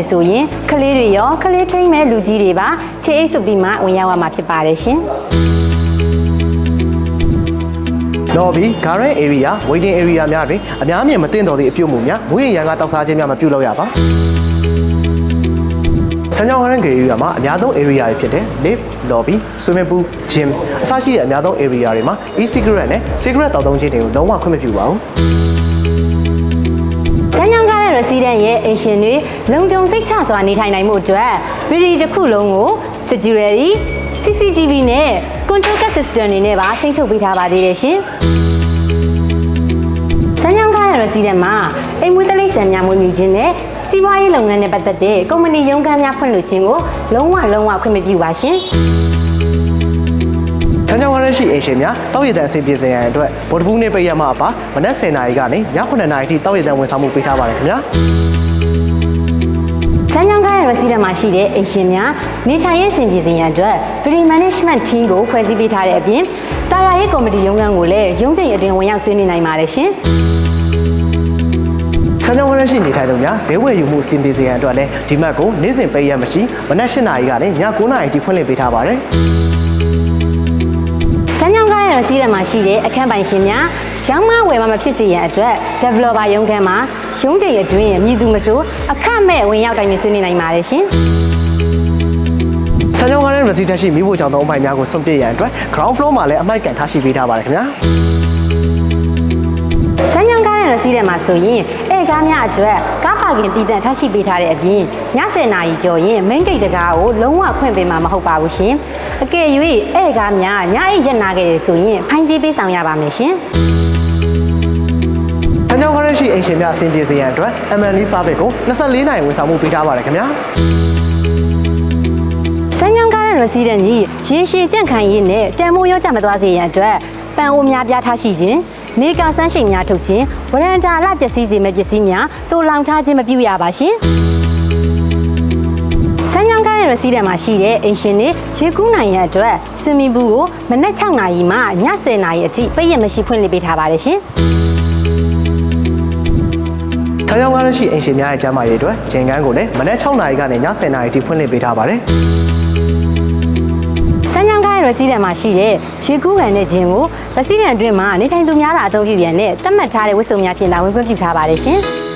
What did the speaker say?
မယ်ဆိုရင်ကလေးတွေရောကလေးထိမ့်မဲ့လူကြီးတွေပါခြေအိတ်ဆုပ်ပြီးမှဝင်ရောက်ရမှာဖြစ်ပါတယ်ရှင် lobby garden area waiting area များတွင်အများမြင်မတင်တော်သည့်အပြုတ်မှုများမွေးရရန်ကတောက်စားခြင်းများမပြုလုပ်ရပါစံကြောင်း garden area မှာအများဆုံး area တွေဖြစ်တဲ့ lift lobby swimming pool gym အစရှိတဲ့အများဆုံး area တွေမှာ e-cigarette နဲ့ cigarette တောက်သုံးခြင်းတွေကိုလုံးဝခွင့်မပြုပါဘူး။စမ်းချောင်းကားတဲ့ resident ရဲ့အိမ်ရှင်တွေလုံခြုံစိတ်ချစွာနေထိုင်နိုင်မှုအတွက်ဗီဒီတစ်ခုလုံးကို security CCTV နဲ့ control card system တွေနဲ့ပါထိန်းချုပ်ပေးထားပါသေးတယ်ရှင်။စမ်းချောင်းကားတဲ့ resident မှာအိမ်မွေးတလိပ်ဆန်များမွေးမြူခြင်းနဲ့စီးပွားရေးလုပ်ငန်းနဲ့ပတ်သက်တဲ့ကုမ္ပဏီရုံးခန်းများဖွင့်လှစ်ခြင်းကိုလုံးဝလုံးဝခွင့်မပြုပါရှင်။ စံကြောင်း garden ရှိအိမ်ရှင်များတောက်ရည်တန်အဆင်ပြေစေရန်အတွက်ဗော်ဒပူးနဲ့ပိတ်ရမှာပါမနက်10:00နာရီကနေည9:00နာရီထိတောက်ရည်တန်ဝန်ဆောင်မှုပေးထားပါတယ်ခင်ဗျာစမ်းချောင်းကားရဲ့ resident မှာရှိတဲ့အိမ်ရှင်များနေထိုင်ရေးအဆင်ပြေစေရန်အတွက် building management team ကိုဖွဲ့စည်းပေးထားတဲ့အပြင်တာယာရေးကော်မတီရုံးခန်းကိုလည်းရုံးချိန်အတွင်းဝင်ရောက်ဆွေးနွေးနိုင်ပါတယ်ရှင်စံကြောင်း garden ရှိနေထိုင်သူများဈေးဝယ်ယူမှုအဆင်ပြေစေရန်အတွက်လည်းဒီမတ်ကိုနေ့စဉ်ပိတ်ရမရှိမနက်8:00နာရီကနေည9:00နာရီထိဖွင့်လှစ်ပေးထားပါတယ်။စ မ်းချောင်းကားရဲ့ resident မှာရှိတဲ့အခန်းပိုင်ရှင်များရောင်းမဝယ်မမဖြစ်စေရန်အတွက် developer ရုံးခန်းမှာရုံးချိန်အတွင်းမြည်သူမဆိုအခမဲ့ဝင်ရောက်တိုင်ပင်ဆွေးနွေးနိုင်ပါတယ်ရှင်။စံကြောင်း garden resident ရှိမိဖို့ကြောင့်သုံးအပိုင်းများကိုစွန့်ပစ်ရန်အတွက် ground floor မှာလည်းအမိုက်ကန်ထားရှိပေးထားပါတယ်ခင်ဗျာ စမ်းချောင်းကားတဲ့ resident မှာဆိုရင်ဧကားများအတွက်ကားပါကင်တည်တံ့ထားရှိပေးထားတဲ့အပြင်ည10နာရီကျော်ရင် main gate တကားကိုလုံးဝခွင့်ပေးမှာမဟုတ်ပါဘူးရှင်အကယ်၍ဧကားများညအိပ်ရက်နာခဲ့တယ်ဆိုရင်ဖိုင်ကြီးပေးဆောင်ရပါမယ်ရှင်စံကြောင်း garden ရှိအိမ်ရှင်များအဆင်ပြေစေရန်အတွက် MLE service ကို24နိုင်ဝန်ဆောင်မှုပေးထားပါတယ်ခင်ဗျာစမ်းချောင်းကားတဲ့ resident ကြီးရေရှည်ကြန့်ခိုင်ရေးနဲ့တန်မိုးရောကြမသွားစေရန်အတွက်ပန်အိုများပြားထားရှိခြင်း နေကာဆန်းရှိန်များထုတ်ခြင်းဝရန်တာလပျက်စီးစေမဲ့ပစ္စည်းများတူလောင်ထားခြင်းမပြုရပါရှင်စမ်းချောင်းကားရဲ့ resident မှာရှိတဲ့အိမ်ရှင်တွေရေကူးနိုင်ရန်အတွက်ဆွီမီပူကိုမနက်6နာရီမှည10နာရီအထိပိတ်ရမရှိဖွင့်လှစ်ပေးထားပါတယ်ရှင်စံကြောင်း garden ရှိအိမ်ရှင်များရဲ့ကျန်းမာရေးအတွက်ဂျင်ကန်းကိုလည်းမနက်6နာရီကနေည10နာရီထိဖွင့်လှစ်ပေးထားပါတယ်။ စမ်းချောင်းကားရဲ့ resident မှာရှိတဲ့ရေကူးကန်တဲ့ဂျင်ကို resident အတွင်းမှာနေထိုင်သူများသာအသုံးပြုရန်နဲ့သတ်မှတ်ထားတဲ့ဝတ်စုံများဖြင့်လာဝင်ခွင့်ပြုထားပါတယ်ရှင်။